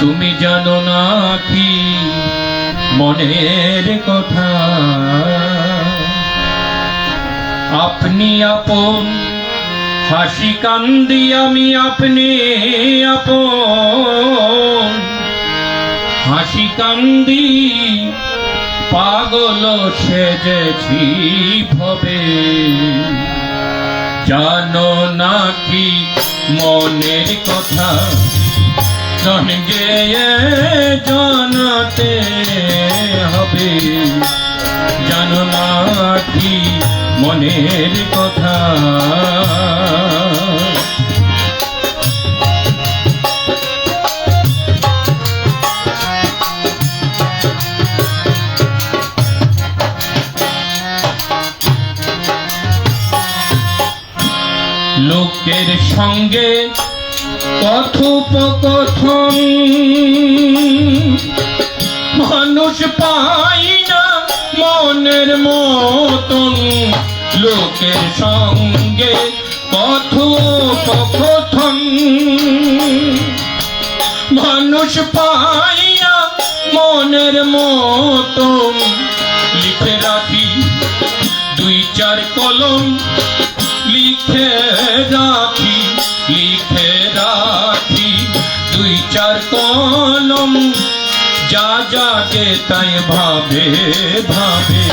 তুমি জানো না কি মনের কথা? আপনি আপন, হাসি কান্দি আমি আপনি আপন। হাসি কান্দি পাগল সেজেছি ভবে। জানো না কি মনের কথা? গেয়ে জানাতে হবে। জানো না কি মনের কথা? লোকের সঙ্গে কথোপকথন। মানুষ পাই না মনের মতন। লোকের সঙ্গে কথোপকথন। মানুষ পাই না মনের মতন। লিখে রাখি দুই চার কলম। লিখে রাখি, লিখে যা যাকে তাই ভাবে ভাবে।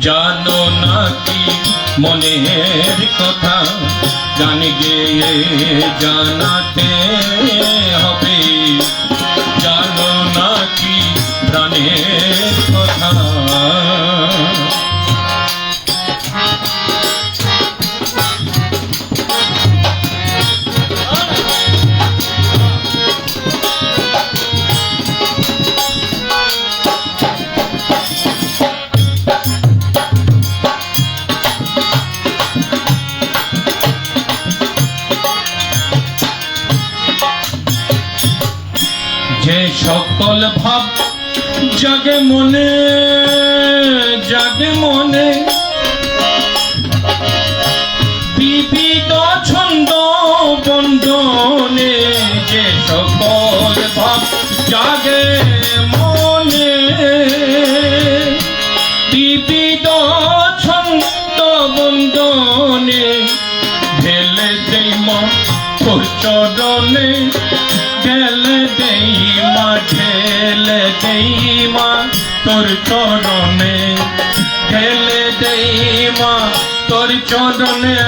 জানো না কি মনের কথা? গান গেয়ে জানাতে ভাব, জাগে মনে জাগে মনে। বিবিধ ছন্দ বন্ধনে যে সকল ভাব জাগে মনে। বিবিধ ছন্দ বন্ধনে ঢেলে দেই মা তোর চরণে ঢেলে দেই মা, ঢেলে দেই মা, তোর চরণে ঢেলে দেই মা, তোর চরণে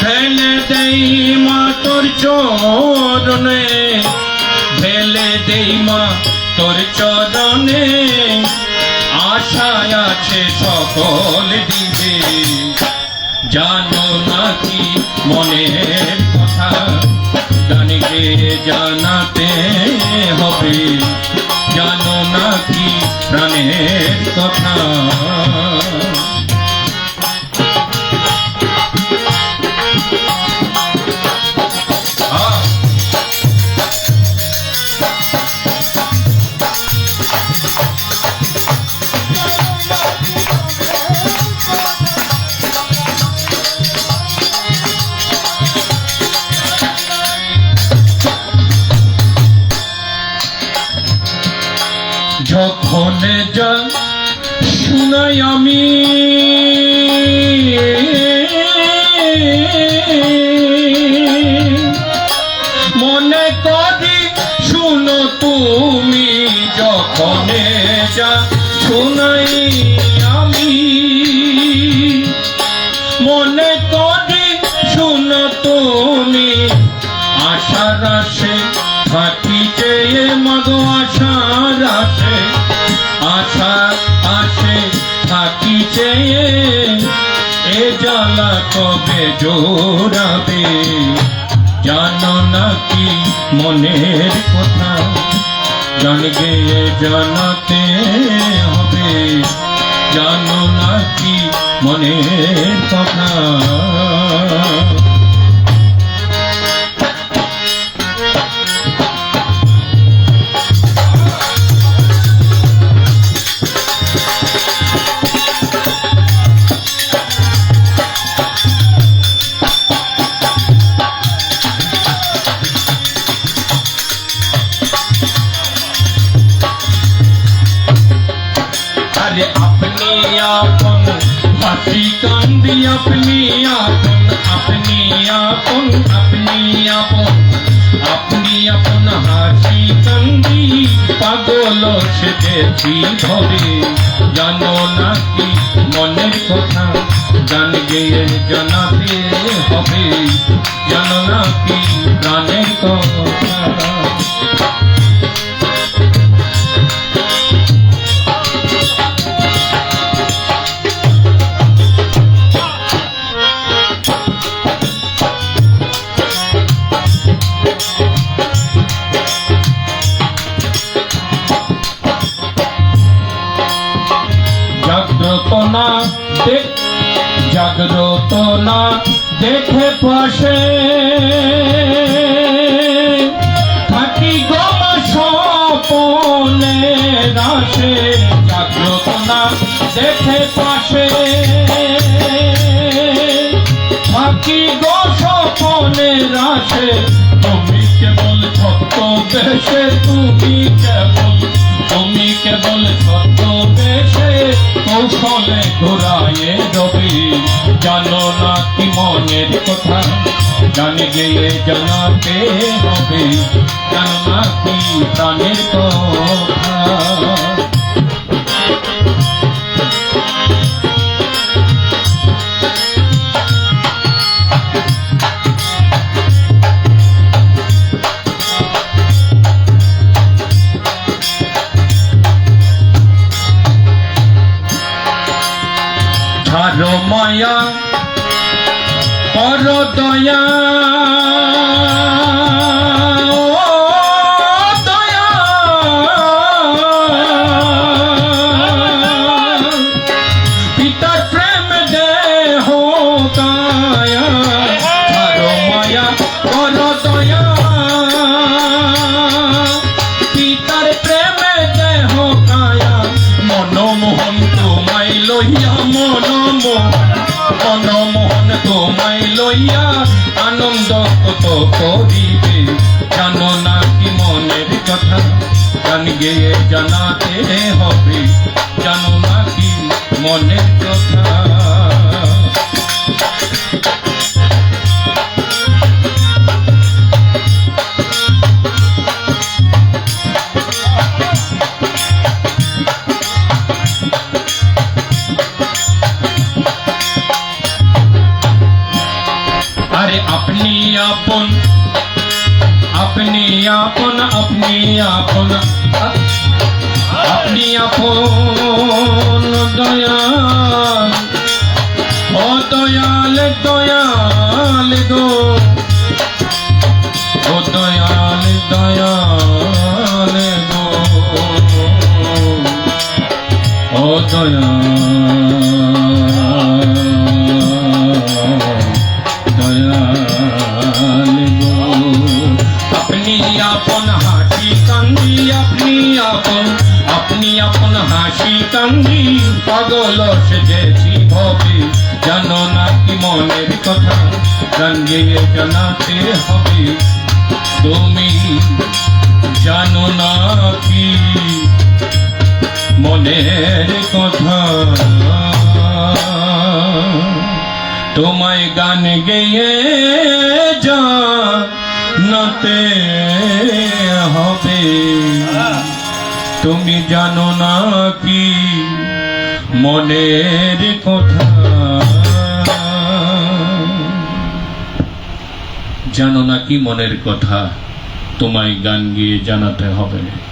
ঢেলে দেই মা, তোর চরণে ঢেলে দেই মা, তোর চরণে আশায় আছে সকল দিবে জানো নাকি মনের কথা জানিকে জানাতে হবে। জানো নাকি প্রাণের কথা? যখন যা শুনাই আমি। মনে করি শুনো তুমি যখন যা শুনাই আমি। থাকি যে এ জ্বালা কবে জোড়াবে? জানো নাকি মনের কথা? জানগে জানাতে হবে। জানো নাকি মনের কথা? হাসি কান্দি আপনি আপন আপনি আপন আপনি আপন আপনি আপন হাসি কান্দি পাগল সেজেছি ধরে জানো নাকি মনের কথা গান গেয়ে জানাতে হবে জানো নাকি প্রাণের কথা জাগ্রত জাগ্রত না দেখে পাশে। থাকি গমা স্বপনে রাশে জাগ্রত না দেখে পাশে। থাকি গো স্বপনে রাশে, তুমি কেবল ছত্র বেশে তুমি কেবল তুমি কেবল বেশে কৌশলে ঘোরায়ে রবি। জানো না কি মনের কথা? জানে গেলে জানাতে হবে। জানো না কি প্রাণের কথা? পিতার প্রেমে দেহ কায়া। মনমোহন তোমায় লইয়া, মনমোহন। মনমোহন তোমায় লইয়া আনন্দ কত করিবে? জানো না কি মনের কথা? গান জানাতে হবে। জানো না কি মনের আপনি আপন আপনি আপন আপনি আপন আপন দয়াল ও দয়াল দয়াল গো ও দয়াল দয়াল কান্দি পাগল সেজেছি ভবে। জানো না কি মনের কথা? গান জানাতে হবে। তুমি জানো না মনের কথা? তোমায় গান গেয়ে জানাতে হবে। তুমি জানো না কি? মনের কথা। জানো না কি মনের কথা? তোমায় গান গিয়ে জানাতে হবে।